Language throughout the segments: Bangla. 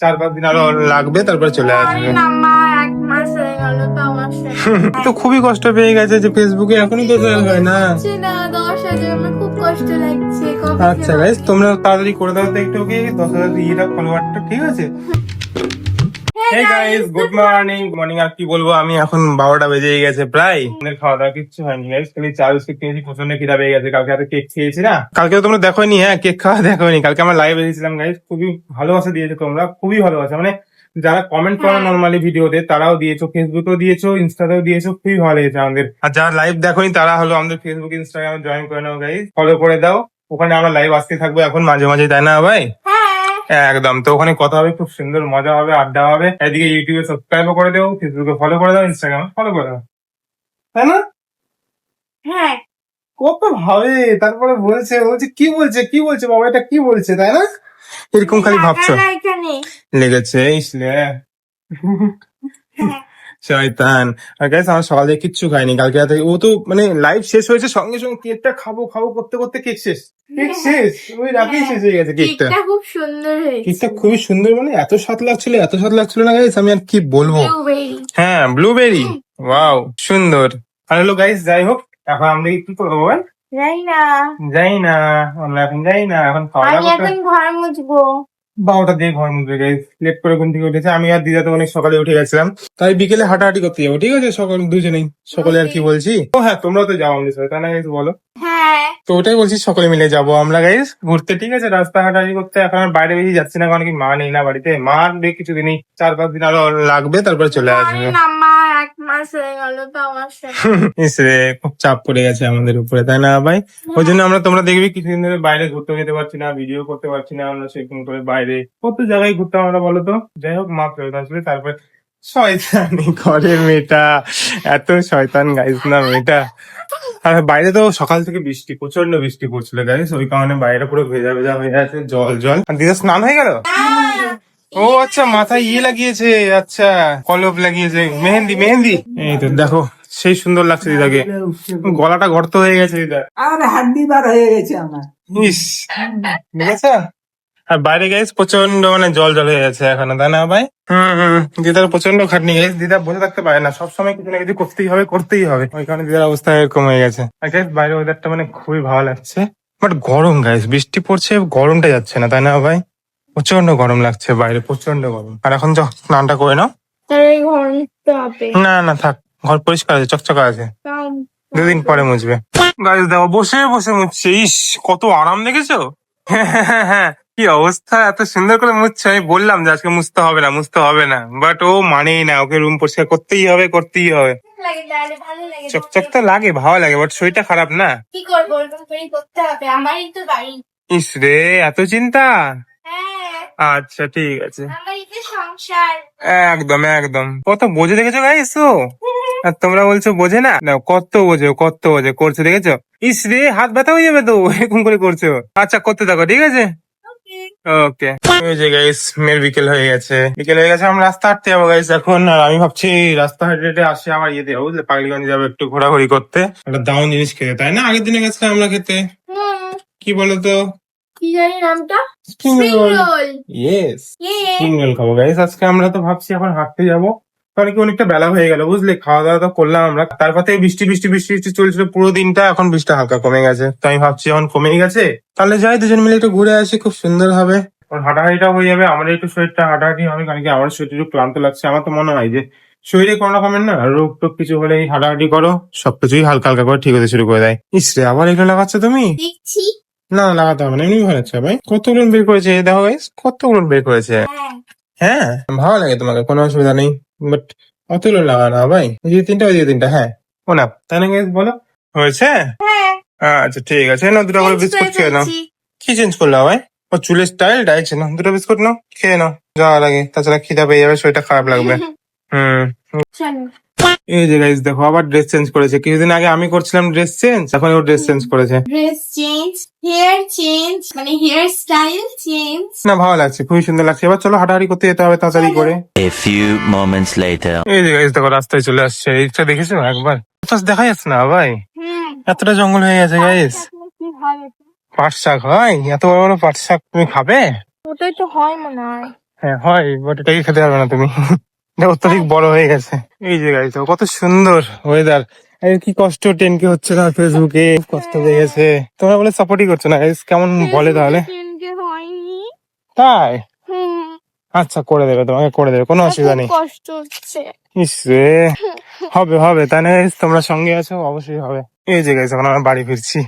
চার পাঁচ দিন আরও লাগবে তারপরে চলে আসবে। তো খুবই কষ্ট পেয়ে গেছে যে ফেসবুকে এখনই তো হয় না। আচ্ছা গাইস তোমরা তাড়াতাড়ি করে দাও তো একটু ওকে দশ হাজার ইয়েটা ফলোয়ারটা ঠিক আছে? Hey guys good morning morning আর কি বলব? আমি এখন বারোটা বেজে গেছে প্রায়। আমাদের খাওয়া দাওয়া কিচ্ছু হয়নি গাইস খালি চা বিস্কুট খেয়েছি প্রচণ্ড খিদা পেয়ে গেছে। কালকে হাতে কেক খেয়েছি না। কালকে তো তোমরা দেখোনি হ্যাঁ কেক খাওয়া দেখোনি। কালকে আমরা লাইভ এসেছিলাম গাইস খুবই ভালোবাসা দিয়েছ তোমরা খুবই ভালোবাসা। মানে যারা কমেন্ট করো হ্যাঁ। নর্মালি ভিডিওতে তারাও দিয়েছ ফেসবুকেও দিয়েছ ইনস্টাতেও দিয়েছ খুবই ভালো লেগেছে আমাদের। আর যারা লাইভ দেখোনি তারা হলো আমাদের ফেসবুক ইনস্টাগ্রামে জয়েন করে নাও গাইস ফলো করে দাও। ওখানে আমরা লাইভ আসতে থাকব এখন মাঝে মাঝে তাই না ভাই? হ্যাঁ একদম। তো ওখানে কথা হবে খুব সুন্দর মজা হবে আড্ডা হবে। এদিকে ইউটিউবে সাবস্ক্রাইবও করে দেবো ফেসবুকে ফলো করে দাও ইনস্টাগ্রামে ফলো করে দাও। তাই না? হ্যাঁ। কত ভাবে তারপরে বলছে বলছে কি বলছে কি বলছে বাবা এটা কি বলছে তাই না? এরকম খালি ভাবছ? লেগেছে ইসলে হ্যাঁ। শয়তান। আর গাইস আমার সকাল থেকে কিচ্ছু খাইনি কালকে রাতে ও তো মানে লাইভ শেষ হয়েছে সঙ্গে সঙ্গে কেকটা খাব খাব করতে করতে কেক শেষ। কেক শেষ? ওই রাতেই শেষ হয়ে গেছে কেকটা। খুব সুন্দর হয়েছে। কেকটা খুবই সুন্দর মানে এত স্বাদ লাগছিল এত স্বাদ লাগছিল না গাইস আমি আর কি বলব? হ্যাঁ ব্লুবেরি ওয়াও সুন্দর। হলো গাইস যাই হোক এখন আমরা কি করব যাই না। যাই না আমরা এখন যাই না এখন খাওয়া দাওয়া করতে এখন ঘর মুছবো। বারোটা দিয়ে ঘর মধ্যে গেছে লেট করে ঘুম থেকে উঠেছে। আমি আর দিদা তো অনেক সকালে উঠে গেছিলাম। তাই বিকেলে হাঁটাহাঁটি করতে যাব ঠিক আছে? সকাল দুজনেই। সকালে আর কি বলছি? ও হ্যাঁ তোমরা তো যাও আমাদের সাথে তাই না? বলো। হ্যাঁ তো ওটাই বলছি সকলে মিলে যাব আমরা গাইস ঘুরতে ঠিক আছে? রাস্তা হাঁটাহাঁটি করতে এখন আর বাইরে বেরিয়ে যাচ্ছি না কারণ কি মা নেই না বাড়িতে। মা কিছুদিনই চার পাঁচ দিন আরও লাগবে তারপরে চলে আসবে। এক মাস হয়ে গেল তো আমার সাথে খুব চাপ পড়ে গেছে আমাদের উপরে তাই না ভাই? ওই জন্য আমরা তোমরা দেখবি কিছুদিন ধরে বাইরে ঘুরতে যেতে পারছি না ভিডিও করতে পারছি না আমরা সেরকম করে বাইরে। কত জায়গায় ঘুরতাম আমরা বলো তো? যাই হোক মা ফেরত আসলে তারপরে শয়তানি ঘরের মেয়েটা। এত শয়তান গাইস না মেয়েটা। আর বাইরে তো সকাল থেকে বৃষ্টি প্রচণ্ড বৃষ্টি পড়ছিল গাইস ওই কারণে বাইরে পুরো ভেজা ভেজা হয়ে আছে জল জল। আর দিদা স্নান হয়ে গেল? ও আচ্ছা মাথায় ইয়ে লাগিয়েছে আচ্ছা কলপ লাগিয়েছে মেহেন্দি মেহেন্দি। এই তো দেখো সেই সুন্দর লাগছে দিদাকে। গলাটা গর্ত হয়ে গেছে দিদা। আর হাড্ডি বার হয়ে গেছে আমার। ইস দেখেছ? আর বাইরে গেছে প্রচণ্ড মানে জল জল হয়ে গেছে এখন তাই না ভাই? হম হম। দিদার প্রচণ্ড খাটনি গেছে দিদা বসে থাকতে পারে না সবসময় কিছু না কিছু করতেই হবে করতেই হবে। ওই কারণে দিদার অবস্থা এরকম হয়ে গেছে। আর guys, বাইরে ওয়েদারটা মানে খুবই ভালো লাগছে। বাট গরম গাইস বৃষ্টি পড়ছে গরমটা যাচ্ছে না তাই না ভাই? প্রচণ্ড গরম লাগছে বাইরে প্রচণ্ড গরম। আর এখন যাও স্নানটা করে নাও। না না থাক ঘর পরিষ্কার আছে চকচকা আছে। দুদিন পরে মুছবে। গাইস দেখো বসে বসে মুছছে ইস কত আরাম দেখেছ? হ্যাঁ হ্যাঁ, হ্যাঁ, কি অবস্থা? এত সুন্দর করে মুছছে আমি বললাম যে আজকে মুছতে হবে না মুছতে হবে না। বাট ও মানেই না ওকে রুম পরিষ্কার করতেই হবে করতেই হবে। চকচক তো লাগে ভালো লাগে বাট শরীরটা খারাপ না? কি করব করতে হবে আমারই তো বাড়ি। ইস রে এত চিন্তা? হ্যাঁ। আচ্ছা ঠিক আছে। একদম একদম। কত বোঝে দেখেছ গাইস ও? আর তোমরা বলছো বোঝে না? না কত বোঝে কত বোঝে করছ দেখেছ? ইস রে হাত ব্যথা হয়ে যাবে তো এরকম করে করছ আচ্ছা করতে থাকো ঠিক আছে? ওকে ওই যে গাইস মেয়ের বিকেল হয়ে গেছে। বিকেল হয়ে গেছে আমরা রাস্তা হাঁটতে যাব গাইস এখন। আর আমি ভাবছি রাস্তা হাঁটে হেঁটে আসে আবার ইয়ে দেবো বুঝলে? পাগলিগঞ্জ যাব একটু ঘোরাঘুরি করতে। একটা দাউন জিনিস খেতে তাই না? আগের দিনে গেছিলাম আমরা খেতে। কি বলতো? কি জানি নামটা? স্প্রিং রোল ইয়েস ইয়ে স্প্রিং রোল খাব গাইস আজকে আমরা তো ভাবছি এখন হাঁটতে যাব। কারণ কি অনেকটা বেলা হয়ে গেল বুঝলে? খাওয়া দাওয়া তো করলাম আমরা। তারপর থেকে বৃষ্টি বৃষ্টি বৃষ্টি বৃষ্টি চলছিল পুরো দিনটা এখন বৃষ্টি হালকা কমে গেছে। তো আমি ভাবছি এখন কমে গেছে? তাহলে যাই দুজন মিলে একটু ঘুরে আসি খুব সুন্দর হবে। কারণ হাঁটাহাঁটিটা হয়ে যাবে আমার একটু শরীরটা হাঁটাহাঁটি হবে কারণ কি আমার শরীর একটু ক্লান্ত লাগছে। আমার তো মনে হয় যে শরীরে কোনো রকমের না রোগ টোগ কিছু হলেই হাঁটাহাঁটি করো সবকিছুই হালকা হালকা করে ঠিক হতে শুরু করে দেয়। ইসরে আবার এগুলো লাগাচ্ছ তুমি? না লাগাতে হবে না এমনি ভালো লাগছে ভাই। কতগুলো বের করেছে দেখো কতগুলো বের করেছে। হ্যাঁ। হ্যাঁ ভালো লাগে তোমাকে কোনো অসুবিধা নেই। বাট অতগুলো লাগা না ভাই। এই যে তিনটা ওই যে তিনটা হ্যাঁ। ও না তাই না guys বলো? হয়েছে? হ্যাঁ। আচ্ছা ঠিক আছে। না দুটো করে বিস্কুট খেয়ে নাও। কি চেঞ্জ করল ভাই ও চুলের স্টাইল ডাইছে না দুটো বিস্কুট নাও খেয়ে নাও। যাওয়ার আগে তাছাড়া খিদা পেয়ে যাবে শরীরটা খারাপ লাগবে। হুম। এই যে গাইস দেখো আবার ড্রেস চেঞ্জ করেছে। কিছুদিন আগে আমি করছিলাম ড্রেস চেঞ্জ এখন ও ড্রেস চেঞ্জ করেছে। ড্রেস চেঞ্জ হেয়ার চেঞ্জ মানে হেয়ার স্টাইল চেঞ্জ না ভালো লাগছে খুবই সুন্দর লাগছে। এবার চলো হাঁটাহাঁটি করতে যেতে হবে তাড়াতাড়ি করে। A few moments later. এই যে গাইস দেখো রাস্তায় চলে আসছে। এইটা দেখেছ একবার? আশপাশ দেখা যাচ্ছে না ভাই। এতটা জঙ্গল হয়ে গেছে গাইস পাট শাক হয়? এত বড় বড় পাট শাক তুমি খাবে? ওটাই তো হয় মনে হয়। হ্যাঁ হয় বাট এটাকে খেতে পারবে না তুমি। এটা অত্যধিক বড় হয়ে গেছে। এই যে তো কত সুন্দর ওয়েদার কি কষ্ট টেনকে হচ্ছে না ফেসবুকে কষ্ট হয়ে গেছে। তোমরা বলে সাপোর্টই করছ না কেমন বলে তাহলে? তাই? আচ্ছা করে দেবে তোমাকে করে দেবে কোনো অসুবিধা নেই। কষ্ট হচ্ছে। হবে হবে তাই না? তোমরা সঙ্গে আছো? অবশ্যই হবে। এই যে গাইস এখন আমরা বাড়ি ফিরছি।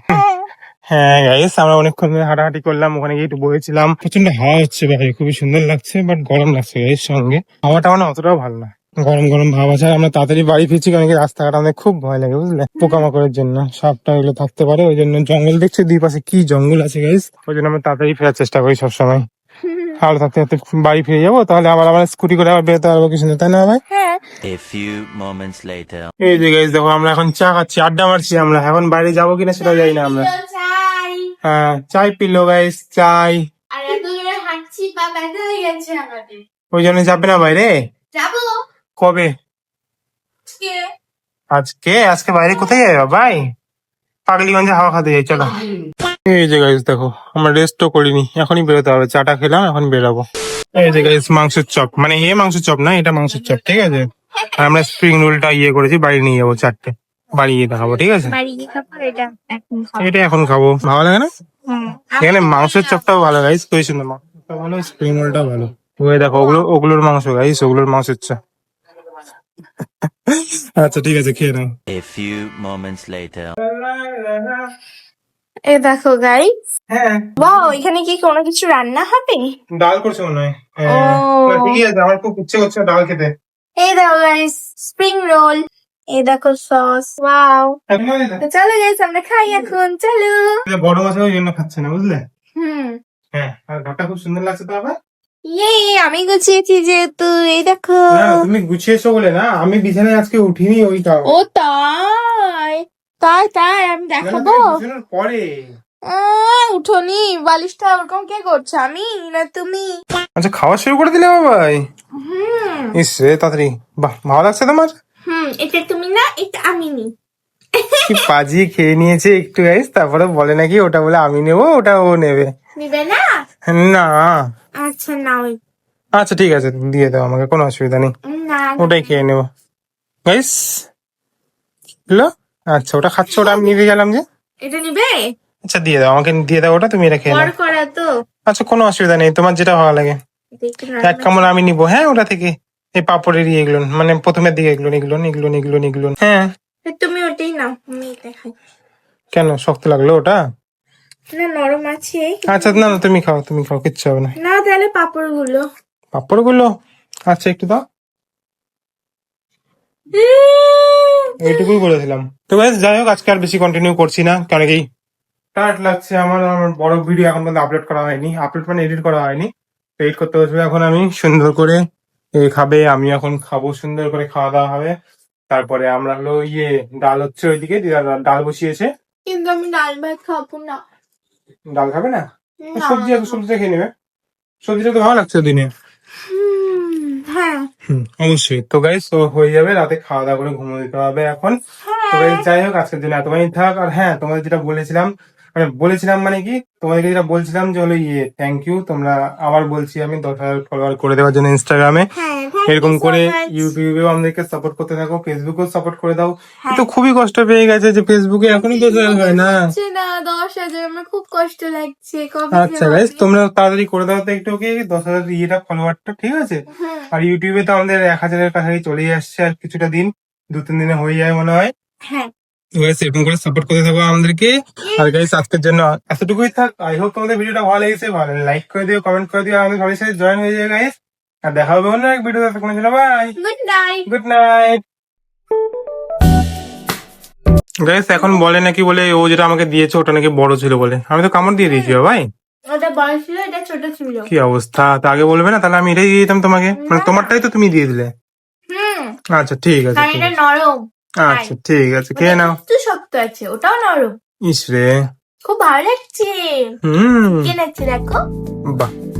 হ্যাঁ গাইস আমরা অনেকক্ষণ ধরে হাঁটাহাঁটি করলাম ওখানে গিয়ে একটু বসেছিলাম। প্রচণ্ড হাওয়া হচ্ছে ভাই খুবই সুন্দর লাগছে বাট গরম লাগছে গাইস সঙ্গে। হাওয়াটা মানে অতটাও ভালো না। গরম গরম ভাব আছে আমরা তাড়াতাড়ি বাড়ি ফিরছি কারণ কি রাস্তাঘাট আমাদের খুব ভয় লাগে বুঝলে? পোকামাকড়ের জন্য সাপটা এগুলো থাকতে পারে ওই জন্য জঙ্গল দেখছি দুই পাশে কি জঙ্গল আছে গাইস ওই জন্য আমরা তাড়াতাড়ি ফেরার চেষ্টা করি সবসময়। আর থাকতে থাকতে বাড়ি ফিরে যাব তাহলে আবার আবার স্কুটি করে আবার বেরোতে পারব কিছু না তাই না ভাই? হ্যাঁ। A few moments later. এই যে গাইস দেখো আমরা এখন চা খাচ্ছি আড্ডা মারছি আমরা এখন বাইরে যাব কিনা সেটা জানি না আমরা। হ্যাঁ চাই পিলো গাইস চাই। আর এত দূরে হাঁটছি পা ব্যথা হয়ে গেছে আমাদের। ওই জন্য যাবে না বাইরে? যাব। কবে? আজকে। আজকে? বাইরে কোথায় যাবে ভাই পাগলিগঞ্জে হাওয়া খাতে যাই চলো। এই যে গাইস দেখো আমরা রেস্টও করিনি এখনই বেরোতে হবে। চাটা খেলাম এখন বেরোবো। এই যে গাইস মাংসের চপ। মানে এ মাংসের চপ না এটা মাংসের চপ ঠিক আছে? আর আমরা স্প্রিং রোলটা ইয়ে করেছি বাড়ি নিয়ে যাব চারটে। বাড়ি গিয়ে দেখাবো ঠিক আছে? বাড়ি গিয়ে খাব এটা এখন খাব। এটা এখন খাব। ভালো লাগে না? হুম। এখানে মাংসের চপটাও ভালো গাইস শুনে মাংসটা ভালো স্প্রিং রোলটাও ভালো। ওই দেখো ওগুলো ওগুলোর মাংস গাইস ওগুলোর মাংসের চপ। আচ্ছা ঠিক আছে খেয়ে নাও। A few moments later. এ দেখো গাই হ্যাঁ। বাহ এখানে কি কোনো কিছু রান্না হবে? ডাল করছে মনে হয়। হ্যাঁ। ও। ঠিকই আছে আমার খুব ইচ্ছে করছে ডাল খেতে। এই দেখো গাইস স্প্রিং রোল এই দেখো সস ওয়াও এখন তো চলো গাইস আমরা খাই এখন। চলো। বড় মাছ ওই জন্য খাচ্ছে না বুঝলে? হুম। হ্যাঁ আর ঘরটা খুব সুন্দর লাগছে তো আবার। ইয়ে আমি গুছিয়েছি যেহেতু এই দেখো। না তুমি গুছিয়েছো বলে না আমি বিছানায় আজকে উঠিনি ওইটা ও তাই? তাই তাই আমি দেখাবো? বিছানার পরে। উঠোনি বালিশটা ওরকম কে করছে আমি না তুমি? আচ্ছা খাওয়া শুরু করে দিলে বাবাই ইস রে তাড়াতাড়ি। বাহ ভালো লাগছে তোমার? হুম এটা তুমি না এটা আমি নি। কি পাজিয়ে খেয়ে নিয়েছে একটু গাইস তারপরে বলে নাকি ওটা বলে আমি নেব ওটা ও নেবে। নিবে না? না। আচ্ছা নাও আচ্ছা ঠিক আছে দিয়ে দাও আমাকে কোনো অসুবিধা নেই। ওটাই খেয়ে নেব। গাইস হ্যালো আচ্ছা ওটা খাচ্ছ ওটা আমি নিতে গেলাম যে। এটা নিবে? আচ্ছা দিয়ে দাও আমাকে দিয়ে দাও ওটা তুমি এটা খেয়ে নাও। করা তো। আচ্ছা কোনো অসুবিধা নেই তোমার যেটা ভালো লাগে। এক কামড় আমি নিবো হ্যাঁ ওটা থেকে। এই পাপড়ের ইয়ে এগুলো মানে প্রথমের দিকে এগুলো এগুলো এগুলো এগুলো এগুলো হ্যাঁ। তুমি ওটাই নাও আমি এটা খাই কেন শক্ত লাগল ওটা? না নরম আছে আচ্ছা না না তুমি খাও তুমি খাও কিচ্ছু হবে না। না তাহলে আচ্ছা একটু দাও। এইটুকুই বলেছিলাম। তো যাই হোক আজকে আর বেশি কন্টিনিউ করছি না কারণ কি? টায়ার্ড লাগছে আমার আমার বড় ভিডিও এখন পর্যন্ত আপলোড করা হয়নি। আপলোড মানে এডিট করা হয়নি। তো এডিট করতে বসবে এখন আমি সুন্দর করে এ খাবে আমি এখন খাব সুন্দর করে খাওয়া দাওয়া হবে। তারপরে আমরা হলো ইয়ে ডাল হচ্ছে ওইদিকে দিদা ডাল বসিয়েছে। কিন্তু আমি ডাল ভাত খাব না। ডাল খাবে না। সবজি আছে সবজিটা খেয়ে নেবে। সবজিটা তো ভালো লাগছে দিনে? হুম, হ্যাঁ। অবশ্যই। তো গাইস তো হয়ে যাবে রাতে খাওয়া দাওয়া করে ঘুমো দিতে হবে এখন। তো guys, যাই হোক আজকের জন্য এতখানি থাক। আর হ্যাঁ তোমাদের যেটা বলেছিলাম মানে বলেছিলাম মানে কি তোমাদেরকে যেটা বলছিলাম যে হলো ইয়ে থ্যাংক ইউ তোমরা আবার বলছি আমি দশ হাজার ফলোয়ার করে দেওয়ার জন্য ইনস্টাগ্রামে হ্যাঁ এরকম করে ইউটিউবেও আমাদেরকে সাপোর্ট করতে থাকো ফেসবুকেও সাপোর্ট করে দাও। তো খুবই কষ্ট পেয়ে গেছে যে ফেসবুকে এখনই দশ হাজার হয় না। দশ হাজার আমার খুব কষ্ট লাগছে আচ্ছা? গাইস তোমরা তাড়াতাড়ি করে দাও তো একটু ওকে? দশ হাজার ইয়েটা ফলোয়ারটা ঠিক আছে? আর ইউটিউবে তো আমাদের এক হাজারের কাছাকাছি চলেই আসছে আর কিছুটা দিন দু তিন দিনে হয়ে যায় মনে হয়। হ্যাঁ। এরকম করে সাপোর্ট করতে থাকো আমাদেরকে। আর গাইস আজকের জন্য এতটুকুই থাক। আই হোপ তোমাদের ভিডিওটা ভালো লেগেছে। ভালো লাইক করে দিও কমেন্ট করে দিও আমাদের সবাই সাথে জয়েন হয়ে যাবে গাইস আর দেখা হবে অন্য এক ভিডিওতে কোনো ছিল bye good night good night guys এখন বলে নাকি বলে ও যেটা আমাকে দিয়েছে ওটা নাকি বড় ছিল বলে। আমি তো কামড় দিয়ে দিয়েছি ভাই ওটা বড় ছিল এটা ছোট ছিল। কি অবস্থা? তা আগে বলবে না তাহলে আমি এটাই দিয়ে দিতাম তোমাকে। মানে তোমারটাই তো তুমি দিয়ে দিলে। আচ্ছা ঠিক আছে ঠিক আছে। নরম। আচ্ছা ঠিক আছে খেয়ে নাও। একটু শক্ত আছে ওটাও নরম। ইস রে। খুব ভালো লাগছে। হুম। কে লাগছে দেখো। বাহ।